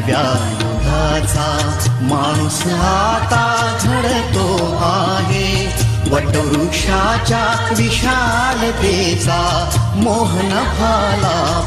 नव्या युगाचा माणूस आता झडतो आहे. वटवृक्षाच्या विशालतेचा मोहन भाला